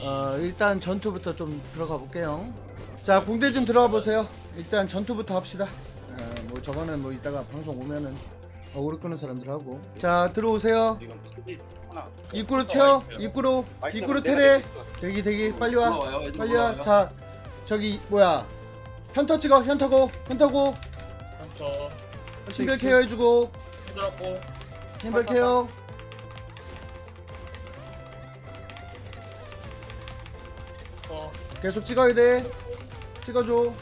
어, 일단 전투부터 좀 들어가 볼게요. 자, 공대 좀 들어가 보세요. 일단 전투부터 합시다. 어, 뭐 저거는 뭐 이따가 방송 오면은 어그로 끄는 사람들 하고. 자, 들어오세요. 입구로 튀어. 입구로. 입구로 테레. 대기 대기 빨리 와. 빨리 와. 자, 저기 뭐야? 현터 찍어. 현터고. 현터고. 저 신별 케어 해주고. 힘들었고 신별 케어. 어 계속 찍어야 돼. 찍어줘.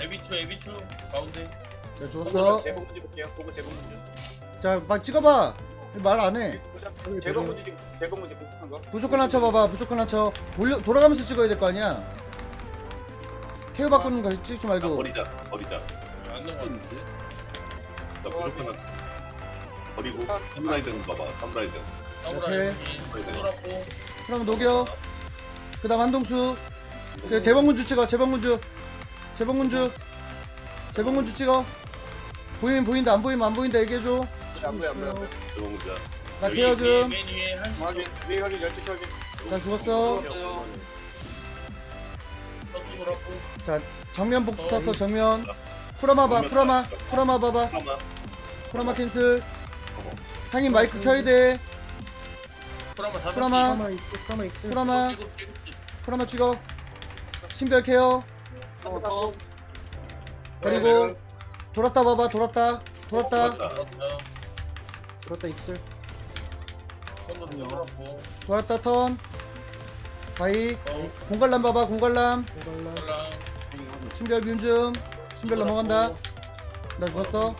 에비추 에비추 가운데 자, 죽었어. 제공 문제 볼게요. 보고 제공 문제. 자, 막 찍어봐. 말 안 해. 제공 문제 지금 제공 문제 복잡한 거. 무조건 한쳐 봐봐 무조건 한쳐 돌려 돌아가면서 찍어야 될 거 아니야 케어 바꾸는 거 찍지 아, 말고. 버리자 버리자. 안 넘어갔는데? 나 무조건 한- 버리고 삼라이 드는 봐봐 삼라이 드 사무라이 오케이. 힘들었고. 그럼 녹여. 그 다음 한동수. 그 재범군주 찍어 재범군주. 재범군주. 재범군주 찍어. 보이면 보인다 안 보이면 안 보인다 얘기해줘. 안 보여 안 보여. 조봉자 나 케어 좀나 맨 위에 한 확인. 위에 확인 12시 확인. 죽었어. 서도 돌았고. 자 정면 복수 탔어 정면. 쿠라마 봐 쿠라마 쿠라마 봐봐. 쿠라마. 캔슬. 상인 마이크 켜야 돼. 프라마 다섯 프라마. 시 쿠라마 찍어 신별 케어. 어, 그리고 돌았다 봐봐 돌았다. 돌았다. 돌았다. 돌았고. 돌았다 턴. 바이. 어. 공갈람 봐봐 공갈람. 랑 신별 뮤즘 신별 넘어간다. 나 죽었어.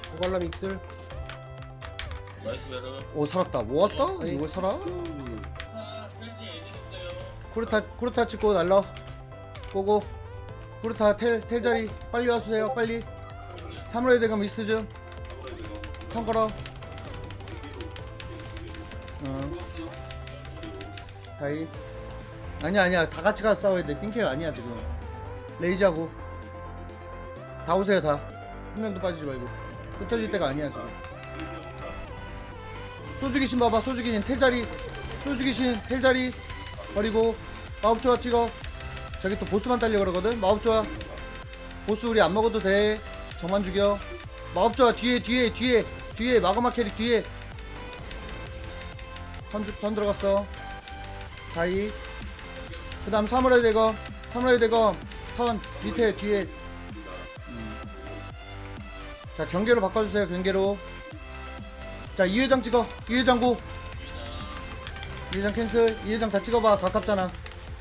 나이스 베르 오 살았다. 뭐 왔다? 이거 살아? 아 있어요 쿠르타 쿠르타 찍고 날라 고고. 쿠르타 텔 텔자리. 빨리 와주세요 빨리. 사무라이 대감 미스 좀 턴 걸어. 어. 다이. 아니야 아니야. 다 같이 가서 싸워야 돼. 띵케가 아니야 지금. 레이지하고 다 오세요 다. 한 명도 빠지지 말고. 흩어질 때가 아니야 지금. 소주기신 봐봐 소주기신. 텔자리. 소주기신 텔자리. 버리고 마법조화 찍어. 저기 또 보스만 딸려 그러거든. 마법조화. 보스 우리 안 먹어도 돼. 저만 죽여. 마법조화 뒤에 뒤에 뒤에. 뒤에 마그마 캐릭 뒤에. 턴, 들- 턴 들어갔어. 다이. 그 다음 사무라이 대검. 사무라이 대검. 턴. 밑에 뒤에. 음. 자 경계로 바꿔주세요 경계로. 자 이회장 찍어. 이회장 고 이회장 캔슬. 이회장 다 찍어봐. 가깝잖아.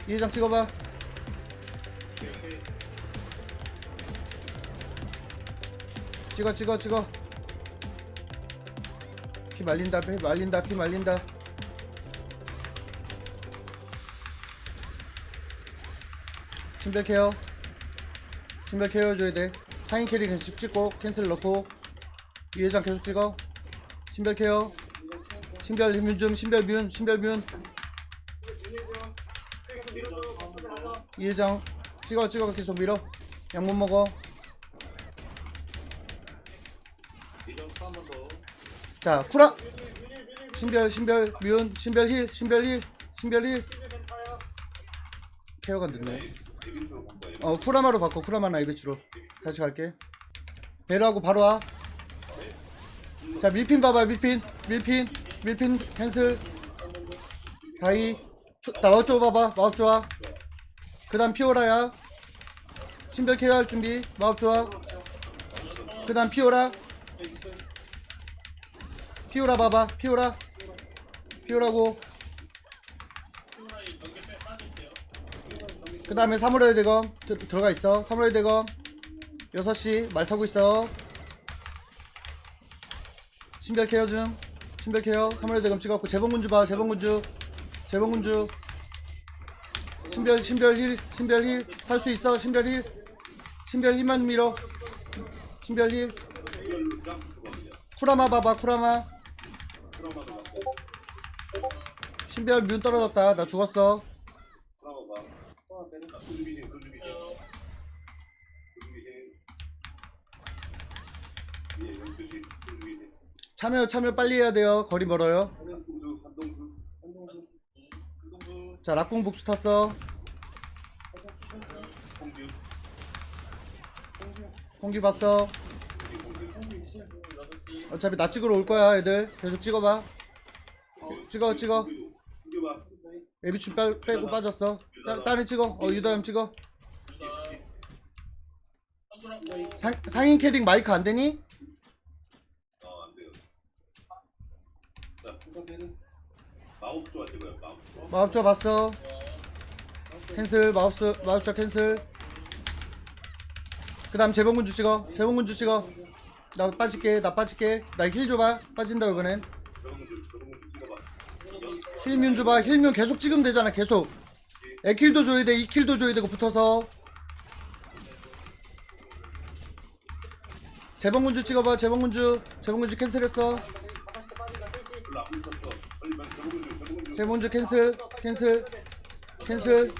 이회장 찍어봐. 찍어 찍어 찍어. 피 말린다 피 말린다 피 말린다. 신별 케어 해줘야 돼 상인 캐리 계속 찍고 캔슬 넣고 이회장 계속 찍어. 신별 케어. 신별 힘좀 신별 뮤 신별 뮤 이회장 찍어 찍어 계속 밀어. 약 못 먹어. 자 쿠라. 신별 신별 뮤 신별 힐 신별 힐 신별 힐. 케어가 늦네 어 쿠라마로 바꿔 쿠라마 나 이베치로. 다시 갈게. 배려하고 바로 와 자 밀핀 봐봐 밀핀. 밀핀 밀핀 캔슬. 다이. 초- 마법조 봐봐 마법조아 그 다음 피오라야. 신별 케어 할 준비 마법조아 그 다음 피오라. 피오라 봐봐 피오라. 피오라고 그 다음에 사무라이 대검 들- 들어가 있어. 사무라이 대검 6시 말 타고 있어. 신별 케어 중. 신별 케어 사무라이 대검 찍었고 재봉군주 봐. 재봉군주. 재봉군주. 신별 신별 힐 신별 힐살 수 있어. 신별 힐 신별 힐만 밀어. 신별 힐 쿠라마 봐봐 쿠라마. 신별 뮤 떨어졌다. 나 죽었어 하나 봐 소주기신 소주기신 소주기신 12시 12시 참여 참여 빨리 해야 돼요. 거리 멀어요. 한동수. 한동수. 자 락궁 복수 탔어. 홍규. 봤어. 어차피 나 찍으러 올 거야 애들. 계속 찍어봐. 찍어 찍어. 홍규 봐 에비추 빼, 빼고 빠졌어. 따, 다른 찍어. 어 유다염 찍어. 상, 상인 캐릭 마이크 안 되니? 어, 안 돼요. 자, 마법 좋아 지금 마법 좋아. 마법조 봤어? 캔슬 마법스 마법조 캔슬. 그 다음 재봉군주 찍어. 재봉군주 찍어. 나 빠질게 나 빠질게. 나 힐 줘봐. 빠진다 이번엔 저분들 저분들 찍어봐. 힐뮨 줘봐. 힐뮨 계속 찍으면 되잖아 계속. 에킬도 줘야 돼 2킬도 줘야 되고 붙어서. 재봉군주 찍어봐 재봉군주. 재봉군주 캔슬했어 저분들. 재봉군주 캔슬 캔슬 캔슬.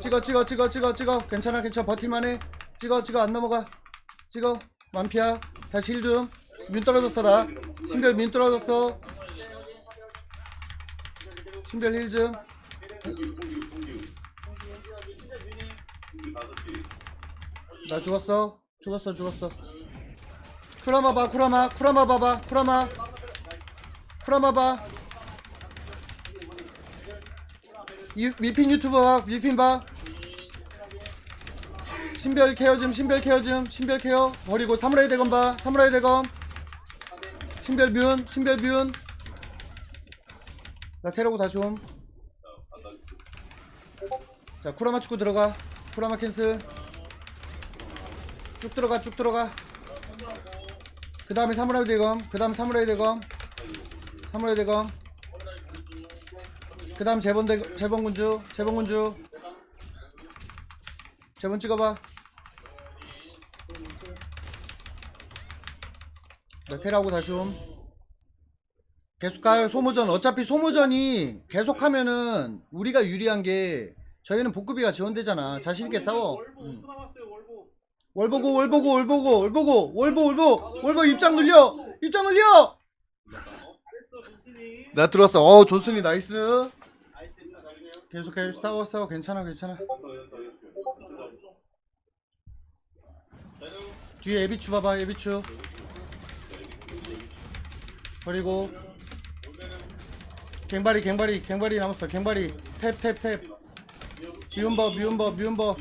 찍어 찍어 찍어 찍어 찍어. 괜찮아 괜찮아. 버틸만해. 찍어 찍어. 안 넘어가. 찍어. 만피야. 다시 힐좀민 떨어졌어 나 신별 민 떨어졌어. 신별 힐좀. 홍규 홍규 홍규. 홍규 다섯 시. 나 죽었어. 죽었어 죽었어. 쿠라마 봐 쿠라마. 쿠라마 봐봐. 쿠라마 쿠라마 봐. 유, 밀핀 유튜버 봐. 밀핀 봐. 신별 케어 좀 신별 케어 좀 신별 케어. 버리고 사무라이 대검 봐. 사무라이 대검. 신별 뮤 신별 뮤나 테러고 다좀자 쿠라마 축구 들어가. 쿠라마 캔슬. 쭉 들어가 쭉 들어가. 그 다음에 사무라이 대검 그 다음 사무라이 대검 사무라이 대검 그 다음 재본 대 재본군주 재본군주. 재본 찍어봐. 네, 테라고 다시 옴. 계속 가요 소모전. 어차피 소모전이 계속 하면은 우리가 유리한 게 저희는 복급이가 지원되잖아. 자신있게 싸워. 응. 월보고 월보고 월보고 월보고 월보 월보 월보 입장 늘려! 입장 늘려 나 들었어. 어 존슨이 나이스. 계속 계속 싸워 싸워. 괜찮아 괜찮아. 뒤에 에비추 봐봐 에비추. 그리고. 갱바리 갱바리 갱바리 남았어. 갱바리 탭 탭 탭. 미운버 미운버 미운버.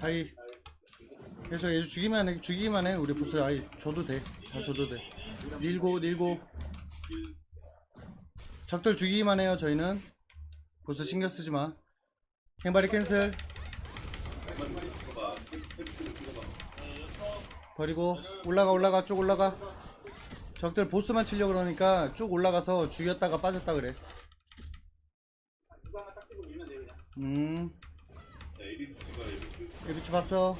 아이. 그래서 얘 죽이만 해 죽이기만 해. 우리 보스 아이 줘도 돼 다 줘도 돼 밀고 밀고 적들 죽이기만 해요 저희는. 보스 신경 쓰지 마. 갱바리 캔슬. 버리고 올라가 올라가 쭉 올라가. 적들 보스만 치려고 그러니까 쭉 올라가서 죽였다가 빠졌다 그래. 음. 에비추 봤어?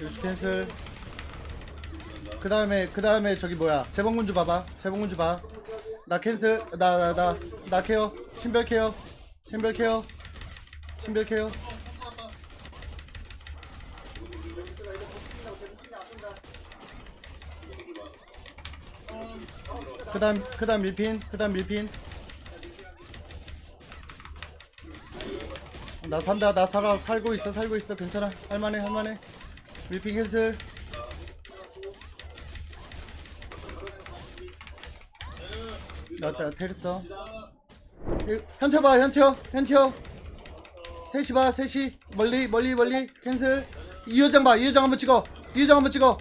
에비추 캔슬 그 다음에 그 다음에 저기 뭐야? 재봉군주 봐봐. 재봉군주 봐나 캔슬 나 나 나 나 케어. 신별 케어. 신별 케어. 신별 케어. 그 다음 그 다음 밀핀 그 다음 밀핀. 나 산다. 나 살아 살고 있어 살고 있어. 괜찮아. 할만해 할만해. 밀핑 캔슬 나왔다 테르서 현태 봐 현태 현태 셋이 봐 셋이. 멀리 멀리 멀리. 캔슬. 이효장 봐 이효장 한번 찍어. 이효장 한번 찍어.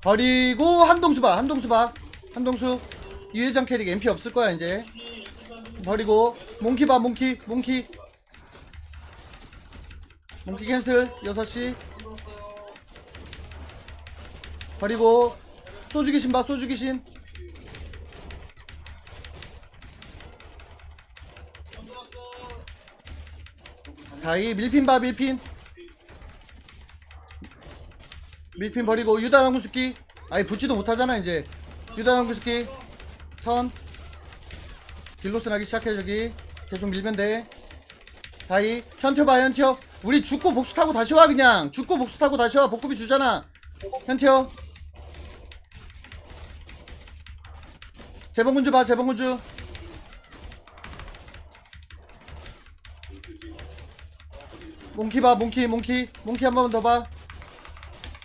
버리고 한동수 봐 한동수 봐. 한동수. 유회장 캐릭 MP 없을 거야 이제 버리고 몽키 봐 몽키 몽키. 몽키 캔슬 6시 버리고 소주 귀신 봐 소주 귀신. 다이 밀핀 봐 밀핀. 밀핀 버리고 유다 양구스키. 아니 붙지도 못하잖아 이제. 유다형 구스키 턴 딜로스 나기 시작해 저기. 계속 밀면 돼. 다이 현태 봐 현태. 우리 죽고 복수 타고 다시 와 그냥. 죽고 복수 타고 다시 와. 복급이 주잖아. 현태. 재봉군주 봐 재봉군주. 몽키 봐 몽키 몽키. 몽키 한번더 봐.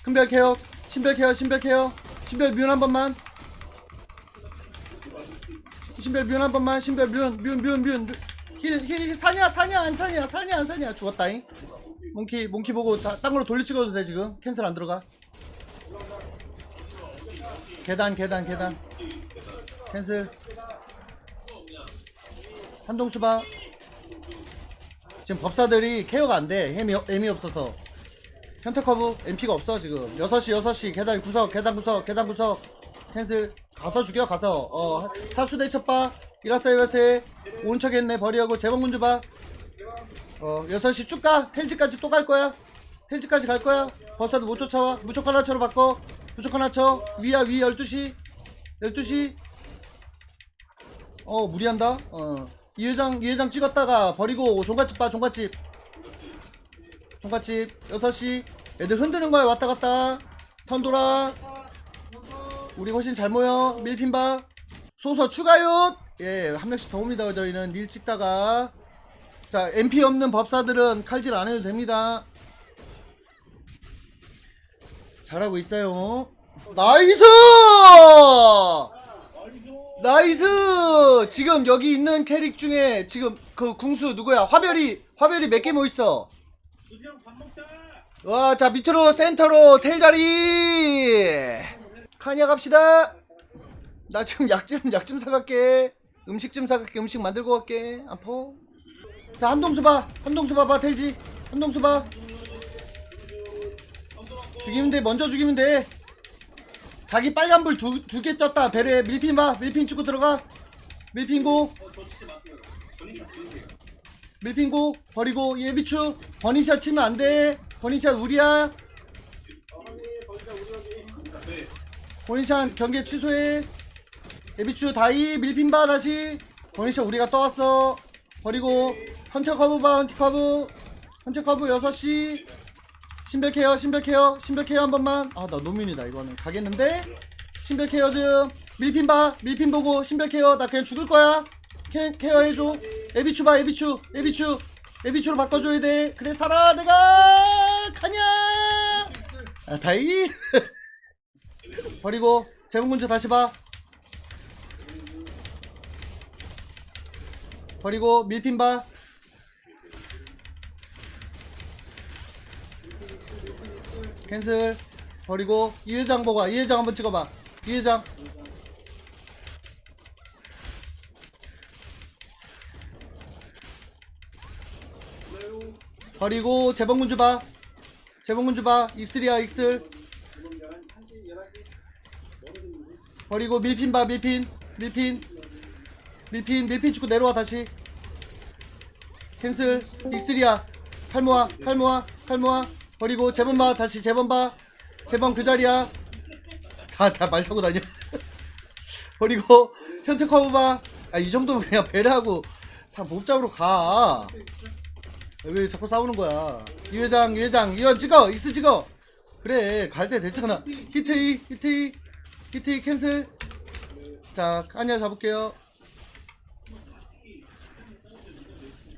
큰별 케어 신별 케어 신별 케어. 신별 뮤한 번만 신별 뮤한 번만 신별 뮤뮤뮤뮤힐힐 사냐 사냐 안 사냐 사냐 안 사냐. 죽었다잉. 몽키 몽키 보고 다, 딴 걸로 돌려 찍어도 돼 지금. 캔슬 안 들어가. 계단 계단 계단. 캔슬. 한동수 봐 지금 법사들이 케어가 안돼. 햄이 M이 없어서. 현타커브 MP가 없어 지금. 6시 6시. 계단 구석 계단 구석 계단 구석. 캔슬 가서 죽여 가서. 어 사수대 첩봐 이라사이 와세 온척 했네 버리하고 재봉군주 봐어 6시 쭉가. 텔지까지 또 갈 거야. 텔지까지 갈 거야. 버사도 못 쫓아와. 무척 하나처로 바꿔. 무척 하나처 위야 위 12시. 12시. 어 무리한다. 어 이회장 이회장 찍었다가 버리고 종갓집 봐 종갓집. 종갓집. 6시. 애들 흔드는 거야 왔다 갔다. 턴 돌아 우리 훨씬 잘 모여. 밀핀 봐. 소서 추가요 예한 명씩 더 옵니다 저희는. 릴 찍다가. 자 MP 없는 법사들은 칼질 안 해도 됩니다. 잘하고 있어요. 나이스! 나이스! 지금 여기 있는 캐릭 중에 지금 그 궁수 누구야? 화별이 화별이 몇 개 모있어? 와자 밑으로 센터로 텔 자리 카니아 갑시다. 나 지금 약 좀 약 좀 사갈게. 음식 좀 사갈게. 음식 만들고 갈게. 아퍼. 자 한동수 봐. 한동수 봐봐 텔지. 한동수 봐. 죽이면 돼. 먼저 죽이면 돼. 자기 빨간불 두 두 개 떴다. 배려해. 밀핀 봐. 밀핀 찍고 들어가. 밀핀고. 밀핀고. 버리고. 예비추. 버니샷 치면 안 돼. 버니샷 우리야 버니샷 경계 취소해. 예비추 다이 밀핀 봐 다시. 버니샷 우리가 떠왔어. 버리고 헌터 커브 봐 헌터 커브 헌터 커브 6시. 신별 케어 신별 케어 신별 케어 한 번만. 아 나 노민이다 이거는. 가겠는데? 신별 케어 좀 밀핀 봐 밀핀 보고 신별 케어 나 그냥 죽을 거야. 케, 케어 해줘. 에비추 봐 에비추 에비추. 에비추로 바꿔줘야 돼. 그래 살아 내가. 가냐. 아 다이 버리고 재봉군주 다시 봐. 버리고 밀핀 봐. 캔슬. 버리고 이회장 보고 와. 이회장 한번 찍어봐. 이회장. 버리고 재봉군주 봐. 재봉군주 봐. 익슬이야 익슬 버리고 밀핀 봐 밀핀. 밀핀. 밀핀 밀핀 찍고 내려와 다시. 캔슬. 익슬이야. 칼 모아 칼 모아 칼 모아. 버리고 재범 봐 다시 재범 봐. 재범 그 자리야. 다 다 말 타고 다녀. 버리고 현태 커브 봐아이 정도면 그냥 배려하고 사못 잡으러 가 왜 자꾸 싸우는 거야? 이 회장 이 회장. 이원 찍어 익스 찍어. 그래 갈 때 됐잖아. 히트이 히트이 히트이 캔슬 자 까냐 잡을게요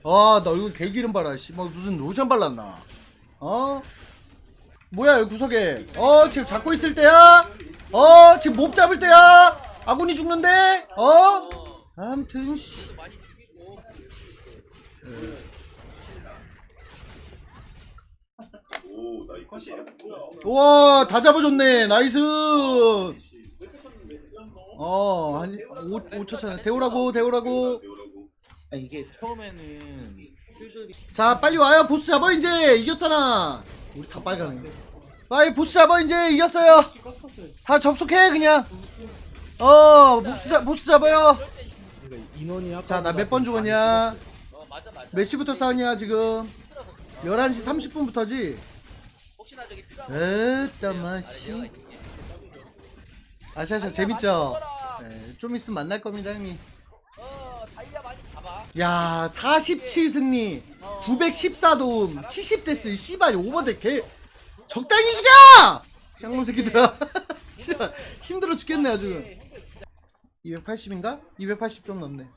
아, 나 얼굴 개기름 봐라. 씨, 뭐 무슨 로션 발랐나? 어? 뭐야, 여기 구석에. 어, 지금 잡고 있을 때야? 어, 지금 몹 잡을 때야? 아군이 죽는데? 어? 아무튼, 씨. 오 나이스 컷이에요? 우와, 다 잡아줬네. 나이스. 어, 한 5, 5초 차네. 대우라고, 대우라고. 아, 이게 처음에는 자 빨리 와요. 보스 잡아 이제. 이겼잖아. 우리 다 빨가네 빨리 보스 잡아 이제. 이겼어요. 다 접속해 그냥. 어 보스, 잡, 보스 잡아요. 자 나 몇 번 죽었냐? 몇 시부터 싸웠냐 지금? 11시 30분부터지? 혹시나 저기 필요한 에따 마씨 아샤샤 재밌죠? 네, 좀 있으면 만날 겁니다 형님. 어 다이아 많이 잡아. 야 47승리. 914도움. 70데스 씨발 오버데 개 적당히 죽여! 쌍놈 새끼들아. 진짜 힘들어 죽겠네 아주. 280인가? 280 좀 넘네